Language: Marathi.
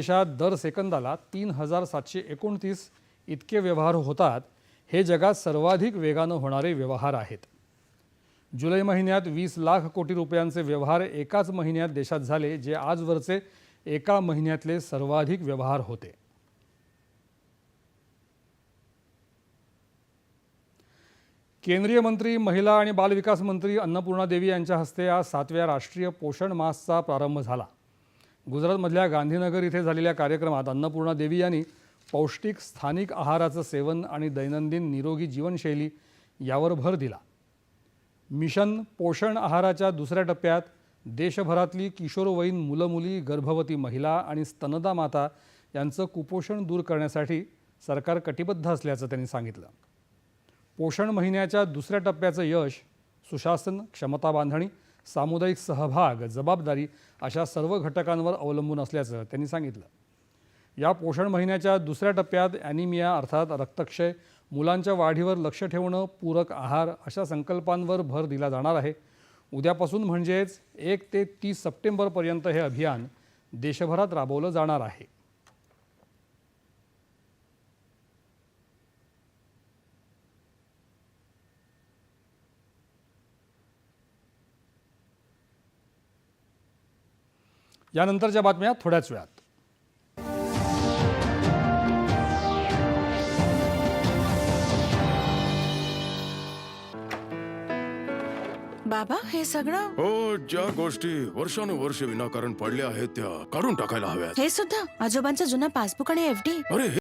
देशात दर सेकंदाला तीन हजार सातशे एकोणतीस इतके व्यवहार होतात. हे जगात सर्वाधिक वेगानं होणारे व्यवहार आहेत. जुलै महिन्यात वीस लाख कोटी रुपयांचे व्यवहार एकाच महिन्यात देशात झाले जे आजवरचे एका महिन्यातले सर्वाधिक व्यवहार होते. केंद्रीय मंत्री महिला आणि बालविकास मंत्री अन्नपूर्णा देवी यांच्या हस्ते आज सातव्या राष्ट्रीय पोषण मासचा प्रारंभ झाला. गुजरातमधल्या गांधीनगर इथे झालेल्या कार्यक्रमात अन्नपूर्णा देवी यांनी पौष्टिक स्थानिक आहाराचं सेवन आणि दैनंदिन निरोगी जीवनशैली यावर भर दिला. मिशन पोषण आहाराच्या दुसऱ्या टप्प्यात देशभरातली किशोरवयीन मुलं मुली गर्भवती महिला आणि स्तनदा माता यांचं कुपोषण दूर करण्यासाठी सरकार कटिबद्ध असल्याचं त्यांनी सांगितलं. पोषण महिन्याच्या दुसऱ्या टप्प्याचं यश सुशासन क्षमता बांधणी सामुदायिक सहभाग जबाबदारी अशा सर्व घटकांवर अवलंबून असल्याचं त्यांनी सांगितलं. या पोषण महिन्याच्या दुसऱ्या टप्प्यात ॲनिमिया अर्थात रक्तक्षय मुलांच्या वाढीवर लक्ष ठेवणं पूरक आहार अशा संकल्पांवर भर दिला जाणार आहे. उद्यापासून म्हणजेच एक ते तीस सप्टेंबरपर्यंत हे अभियान देशभरात राबवलं जाणार आहे. यानंतरच्या बातम्या थोड्याच वेळात. बाबा हे सगळं हो ज्या गोष्टी वर्षानुवर्ष विनाकारण पडल्या आहेत त्या काढून टाकायला हव्यात. हे सुद्धा आजोबांचं जुनं पासबुक आणि एफडी अरे हे